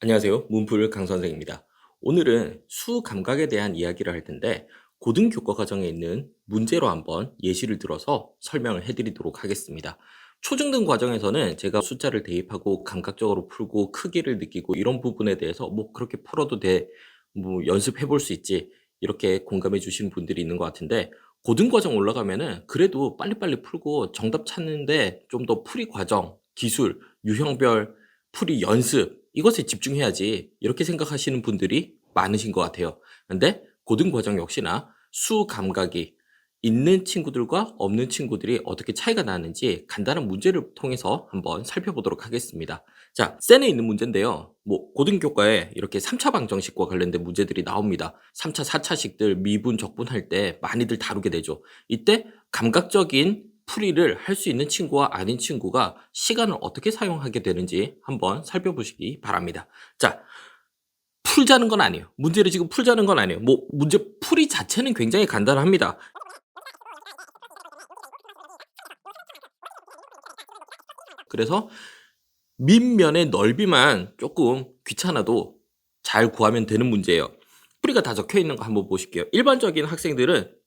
안녕하세요. 문풀 강선생입니다. 오늘은 수 감각에 대한 이야기를 할 텐데 고등교과 과정에 있는 문제로 한번 예시를 들어서 설명을 해드리도록 하겠습니다. 초중등 과정에서는 제가 숫자를 대입하고 감각적으로 풀고 크기를 느끼고 이런 부분에 대해서 뭐 그렇게 풀어도 돼, 뭐 연습해 볼 수 있지 이렇게 공감해 주시는 분들이 있는 것 같은데 고등 과정 올라가면은 그래도 빨리빨리 풀고 정답 찾는데 좀 더 풀이 과정, 기술, 유형별 풀이 연습 이것에 집중해야지 이렇게 생각하시는 분들이 많으신 것 같아요. 근데 고등 과정 역시나 수 감각이 있는 친구들과 없는 친구들이 어떻게 차이가 나는지 간단한 문제를 통해서 한번 살펴보도록 하겠습니다. 자, 센에 있는 문제인데요. 뭐 고등교과에 이렇게 3차 방정식과 관련된 문제들이 나옵니다. 3차, 4차식들 미분, 적분할 때 많이들 다루게 되죠. 이때 감각적인 풀이를 할 수 있는 친구와 아닌 친구가 시간을 어떻게 사용하게 되는지 한번 살펴보시기 바랍니다. 자, 풀자는 건 아니에요. 문제를 지금 풀자는 건 아니에요. 뭐 문제 풀이 자체는 굉장히 간단합니다. 그래서 밑면의 넓이만 조금 귀찮아도 잘 구하면 되는 문제예요. 풀이가 다 적혀 있는 거 한번 보실게요. 일반적인 학생들은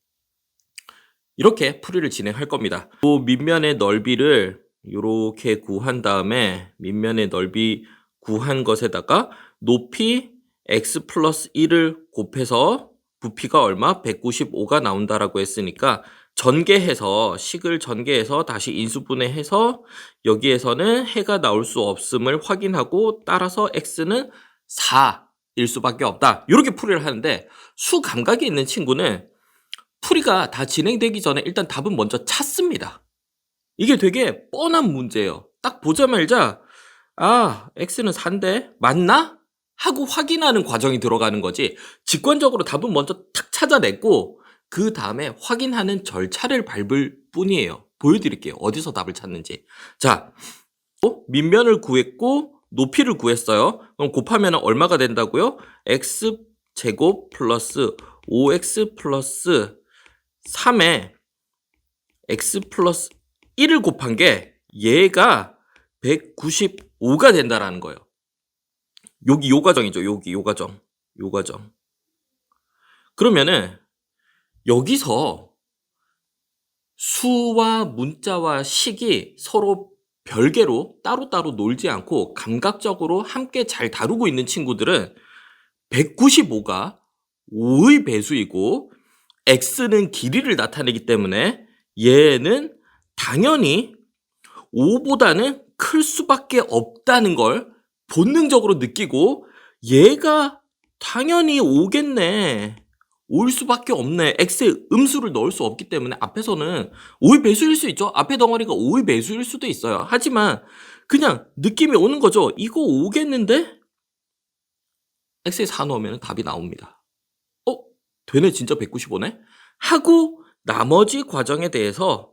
이렇게 풀이를 진행할 겁니다. 그 밑면의 넓이를 이렇게 구한 다음에 밑면의 넓이 구한 것에다가 높이 x 플러스 1을 곱해서 부피가 얼마? 195가 나온다라고 했으니까 전개해서 식을 전개해서 다시 인수분해해서 여기에서는 해가 나올 수 없음을 확인하고 따라서 x는 4일 수밖에 없다. 이렇게 풀이를 하는데 수 감각이 있는 친구는 풀이가 다 진행되기 전에 일단 답은 먼저 찾습니다. 이게 되게 뻔한 문제예요. 딱 보자마자 아 x는 4인데 맞나? 하고 확인하는 과정이 들어가는 거지 직관적으로 답은 먼저 탁 찾아냈고 그 다음에 확인하는 절차를 밟을 뿐이에요. 보여드릴게요. 어디서 답을 찾는지. 자, 어? 밑면을 구했고 높이를 구했어요. 그럼 곱하면 얼마가 된다고요? x 제곱 플러스 5x 플러스 3에 x 플러스 1을 곱한 게 얘가 195가 된다라는 거예요. 여기 요 과정이죠. 여기 요 과정. 요 과정. 그러면은 여기서 수와 문자와 식이 서로 별개로 따로따로 놀지 않고 감각적으로 함께 잘 다루고 있는 친구들은 195가 5의 배수이고 x는 길이를 나타내기 때문에 얘는 당연히 5보다는 클 수밖에 없다는 걸 본능적으로 느끼고 얘가 당연히 5겠네. 올 수밖에 없네. x에 음수를 넣을 수 없기 때문에 앞에서는 5의 배수일 수 있죠. 앞에 덩어리가 5의 배수일 수도 있어요. 하지만 그냥 느낌이 오는 거죠. 이거 5겠는데? x에 4 넣으면 답이 나옵니다. 어? 되네 진짜 195네? 하고 나머지 과정에 대해서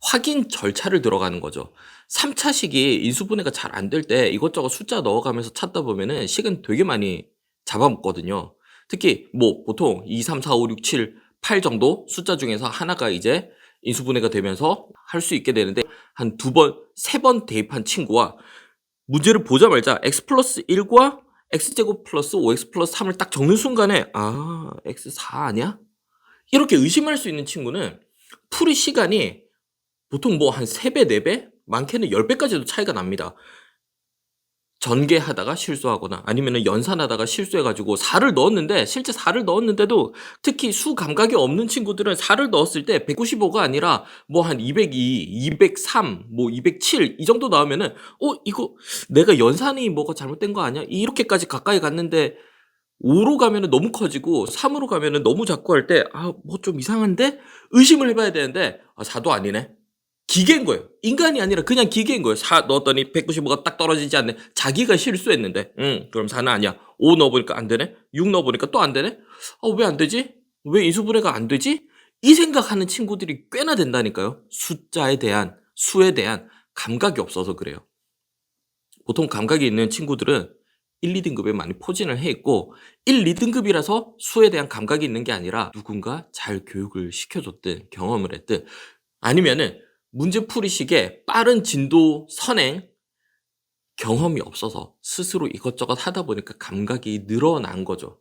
확인 절차를 들어가는 거죠. 3차 식이 인수분해가 잘 안 될 때 이것저것 숫자 넣어가면서 찾다 보면은 식은 되게 많이 잡아먹거든요. 특히 뭐 보통 2, 3, 4, 5, 6, 7, 8 정도 숫자 중에서 하나가 이제 인수분해가 되면서 할 수 있게 되는데 한 두 번, 세 번 대입한 친구와 문제를 보자마자 x 플러스 1과 x제곱 플러스 5x 플러스 3을 딱 적는 순간에 아 x4 아니야? 이렇게 의심할 수 있는 친구는 풀이 시간이 보통 뭐 한 3배, 4배? 많게는 10배까지도 차이가 납니다. 전개하다가 실수하거나 아니면 연산하다가 실수해가지고 4를 넣었는데 실제 4를 넣었는데도 특히 수 감각이 없는 친구들은 4를 넣었을 때 195가 아니라 뭐 한 202, 203, 뭐 207 이 정도 나오면은 어 이거 내가 연산이 뭐가 잘못된 거 아니야? 이렇게까지 가까이 갔는데 5로 가면은 너무 커지고 3으로 가면은 너무 작고 할 때 아 뭐 좀 이상한데 의심을 해봐야 되는데 아 4도 아니네. 기계인 거예요. 인간이 아니라 그냥 기계인 거예요. 4 넣었더니 195가 딱 떨어지지 않네. 자기가 실수했는데, 응, 그럼 4는 아니야. 5 넣어보니까 안 되네? 6 넣어보니까 또 안 되네? 아, 왜 안 되지? 왜 인수분해가 안 되지? 이 생각하는 친구들이 꽤나 된다니까요. 숫자에 대한, 수에 대한 감각이 없어서 그래요. 보통 감각이 있는 친구들은 1, 2등급에 많이 포진을 해 있고 1, 2등급이라서 수에 대한 감각이 있는 게 아니라 누군가 잘 교육을 시켜줬든 경험을 했든 아니면은 문제풀이식의 빠른 진도 선행 경험이 없어서 스스로 이것저것 하다 보니까 감각이 늘어난 거죠.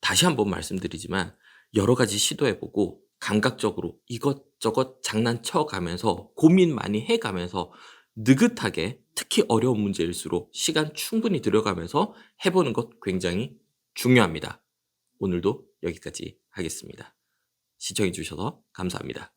다시 한번 말씀드리지만 여러 가지 시도해보고 감각적으로 이것저것 장난쳐 가면서 고민 많이 해 가면서 느긋하게 특히 어려운 문제일수록 시간 충분히 들여가면서 해보는 것 굉장히 중요합니다. 오늘도 여기까지 하겠습니다. 시청해주셔서 감사합니다.